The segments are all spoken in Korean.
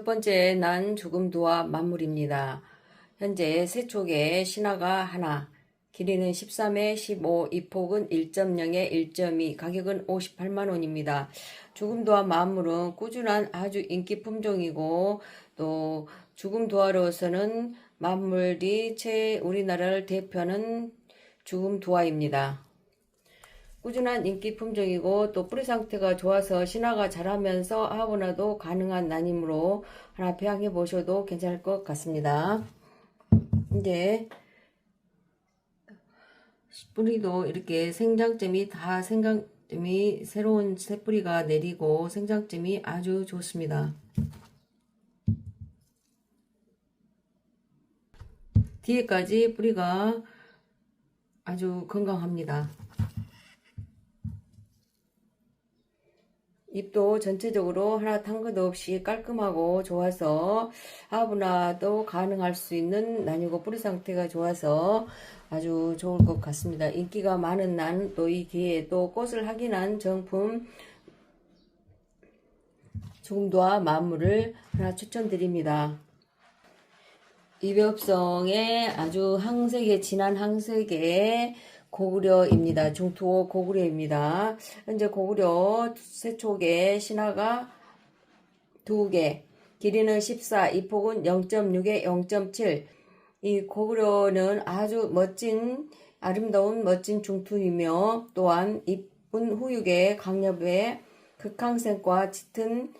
첫 번째 난 죽음도와 만물입니다. 현재 세촉에 신화가 하나, 길이는 13에 15, 이 폭은 1.0에 1.2, 가격은 58만원입니다. 죽음도와 만물은 꾸준한 아주 인기 품종이고, 또 죽음도화로서는 만물이 최 우리나라를 대표하는 죽음도화입니다. 꾸준한 인기 품종이고 또 뿌리 상태가 좋아서 신화가 자라면서 아무나도 가능한 난이므로 하나 배양해 보셔도 괜찮을 것 같습니다. 이제 뿌리도 이렇게 생장점이 다 생장점이 새로운 새 뿌리가 내리고 생장점이 아주 좋습니다. 뒤에까지 뿌리가 아주 건강합니다. 잎도 전체적으로 하나 탄 것 없이 깔끔하고 좋아서 아무나도 가능할 수 있는 난이고 뿌리 상태가 좋아서 아주 좋을 것 같습니다. 인기가 많은 난 또 이 기회에 또 꽃을 확인한 정품 죽음도와 만물을 하나 추천드립니다. 이벽성의 아주 항색의 진한 항색의 고구려입니다. 중투호 고구려입니다. 현재 고구려 세촉에 신화가 두 개, 길이는 14, 이 폭은 0.6에 0.7. 이 고구려는 아주 멋진 아름다운 멋진 중투이며 또한 이쁜 후육의 강엽의 극항색과 짙은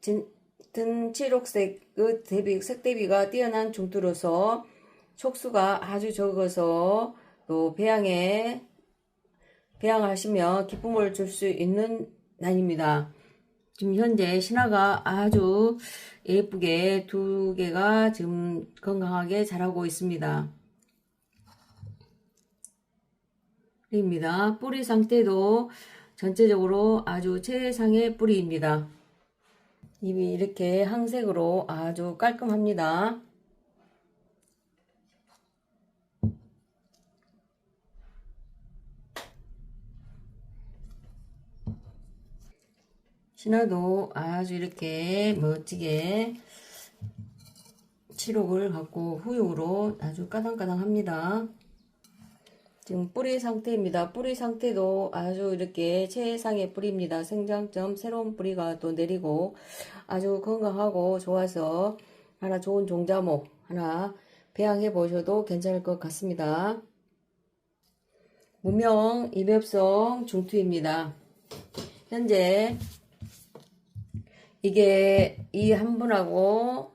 짙은 칠옥색의 대비, 색대비가 뛰어난 중투로서 촉수가 아주 적어서 또 배양에 배양하시며 기쁨을 줄 수 있는 난입니다. 지금 현재 신화가 아주 예쁘게 두 개가 지금 건강하게 자라고 있습니다. 입니다. 뿌리 상태도 전체적으로 아주 최상의 뿌리입니다. 잎이 이렇게 항색으로 아주 깔끔합니다. 신화도 아주 이렇게 멋지게 칠옥을 갖고 후육으로 아주 까당까당합니다. 지금 뿌리 상태입니다. 뿌리 상태도 아주 이렇게 최상의 뿌리입니다. 생장점 새로운 뿌리가 또 내리고 아주 건강하고 좋아서 하나 좋은 종자목 하나 배양해 보셔도 괜찮을 것 같습니다. 무명 이벽성 중투입니다. 현재 이게 이 한 분하고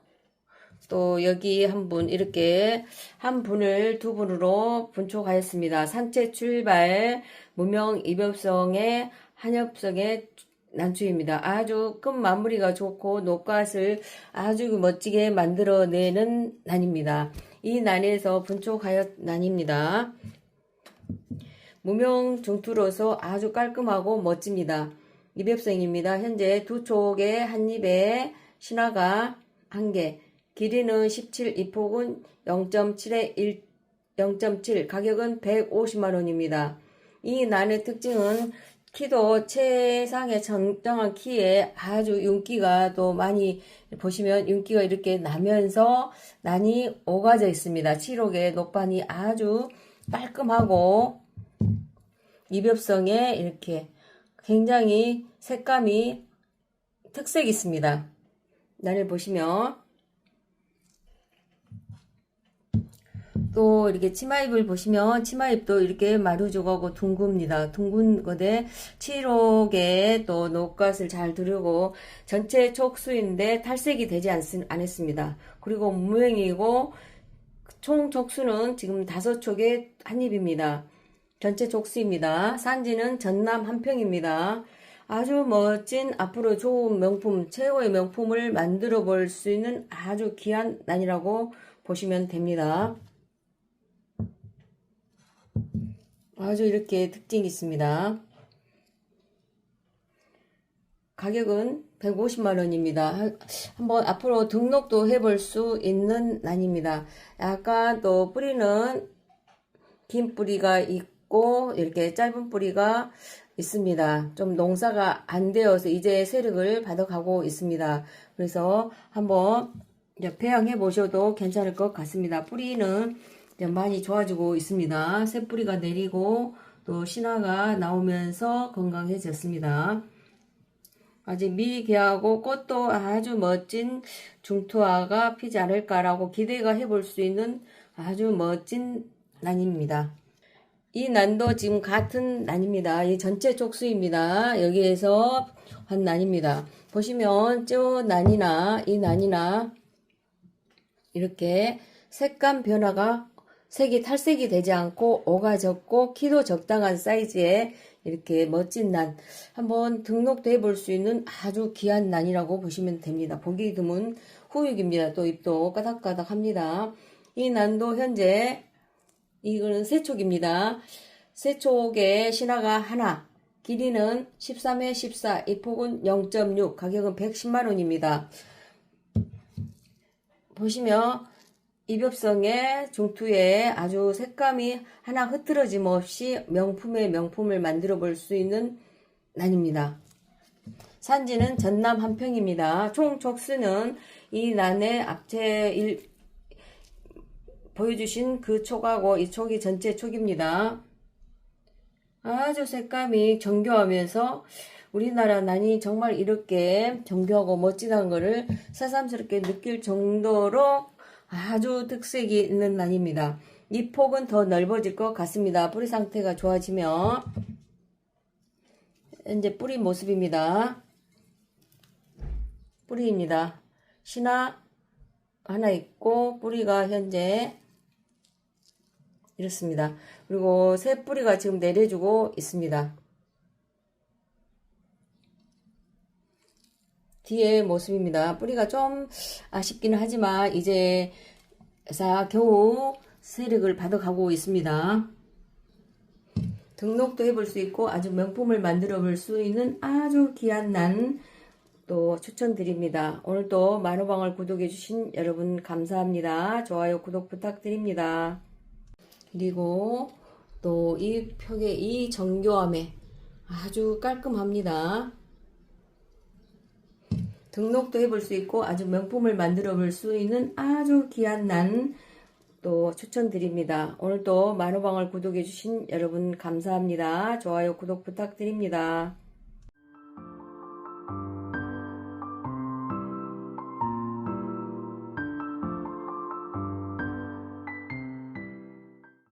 또 여기 한 분 이렇게 한 분을 두 분으로 분촉하였습니다. 산채 출발 무명 이별성의 한엽성의 난추입니다. 아주 끝 마무리가 좋고 녹갓을 아주 멋지게 만들어내는 난입니다. 이 난에서 분촉하여 난입니다. 무명 중투로서 아주 깔끔하고 멋집니다. 이백성입니다. 현재 두 촉의 한 입에 신화가 한 개, 길이는 17, 이 폭은 0.7에 1, 0.7, 가격은 150만원입니다. 이 난의 특징은 키도 최상의 정정한 키에 아주 윤기가 또 많이 보시면 윤기가 이렇게 나면서 난이 오가져 있습니다. 칠옥의 녹반이 아주 깔끔하고 이벽성에 이렇게 굉장히 색감이 특색이 있습니다. 나를 보시면 또 이렇게 치마입을 보시면 치마입도 이렇게 마루조가고 둥굽니다. 둥근 것에 칠옥에 또 녹갓을 잘 두르고 전체 촉수인데 탈색이 되지 않, 않았습니다. 그리고 무행이고 총 촉수는 지금 다섯 촉의 한 입입니다. 전체 족수입니다. 산지는 전남 한평입니다. 아주 멋진 앞으로 좋은 명품, 최고의 명품을 만들어 볼 수 있는 아주 귀한 난이라고 보시면 됩니다. 아주 이렇게 특징이 있습니다. 가격은 150만원입니다. 한번 앞으로 등록도 해볼 수 있는 난입니다. 약간 또 뿌리는 긴 뿌리가 있고 있고 이렇게 짧은 뿌리가 있습니다. 좀 농사가 안 되어서 이제 세력을 받아가고 있습니다. 그래서 한번 배양해 보셔도 괜찮을 것 같습니다. 뿌리는 많이 좋아지고 있습니다. 새 뿌리가 내리고 또 신화가 나오면서 건강해졌습니다. 아직 미개하고 꽃도 아주 멋진 중투화가 피지 않을까라고 기대가 해볼 수 있는 아주 멋진 난입니다. 이 난도 지금 같은 난입니다. 이 전체 족수입니다. 여기에서 한 난입니다. 보시면 저 난이나 이 난이나 이렇게 색감 변화가 색이 탈색이 되지 않고 오가 적고 키도 적당한 사이즈의 이렇게 멋진 난 한번 등록도 해볼 수 있는 아주 귀한 난이라고 보시면 됩니다. 보기 드문 후육입니다. 또 잎도 까닥까닥합니다. 이 난도 현재 이거는 세촉입니다. 세촉의 신화가 하나 길이는 13에 14, 이 폭은 0.6, 가격은 110만원입니다. 보시면 이벽성의 중투에 아주 색감이 하나 흐트러짐 없이 명품의 명품을 만들어 볼 수 있는 난입니다. 산지는 전남 한평입니다. 총 촉수는 이 난의 일, 보여주신 그 촉하고 이 촉이 전체 촉입니다. 아주 색감이 정교하면서 우리나라 난이 정말 이렇게 정교하고 멋지다는 것을 새삼스럽게 느낄 정도로 아주 특색이 있는 난입니다. 이 폭은 더 넓어질 것 같습니다. 뿌리 상태가 좋아지면 이제 뿌리 모습입니다. 뿌리입니다. 신화 하나 있고 뿌리가 현재 이렇습니다. 그리고 새 뿌리가 지금 내려주고 있습니다. 뒤에 모습입니다. 뿌리가 좀 아쉽기는 하지만 이제 사 겨우 세력을 받아가고 있습니다. 등록도 해볼 수 있고 아주 명품을 만들어 볼 수 있는 아주 귀한 난 또 추천드립니다. 오늘도 만호방을 구독해 주신 여러분 감사합니다. 좋아요 구독 부탁드립니다. 그리고 또 이 벽의 이 정교함에 아주 깔끔합니다. 등록도 해볼 수 있고 아주 명품을 만들어 볼 수 있는 아주 귀한 난 또 추천드립니다. 오늘도 만호방을 구독해 주신 여러분 감사합니다. 좋아요 구독 부탁드립니다.